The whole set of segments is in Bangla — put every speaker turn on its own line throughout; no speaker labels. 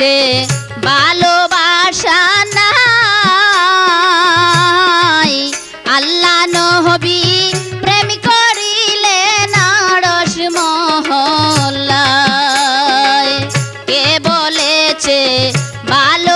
আছে ভালোবাসা নাই। আল্লাহ নবি প্রেম করিলে নারস মহল্লায়। কে বলেছে ভালো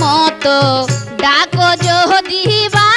মতো ডাকো যদি বা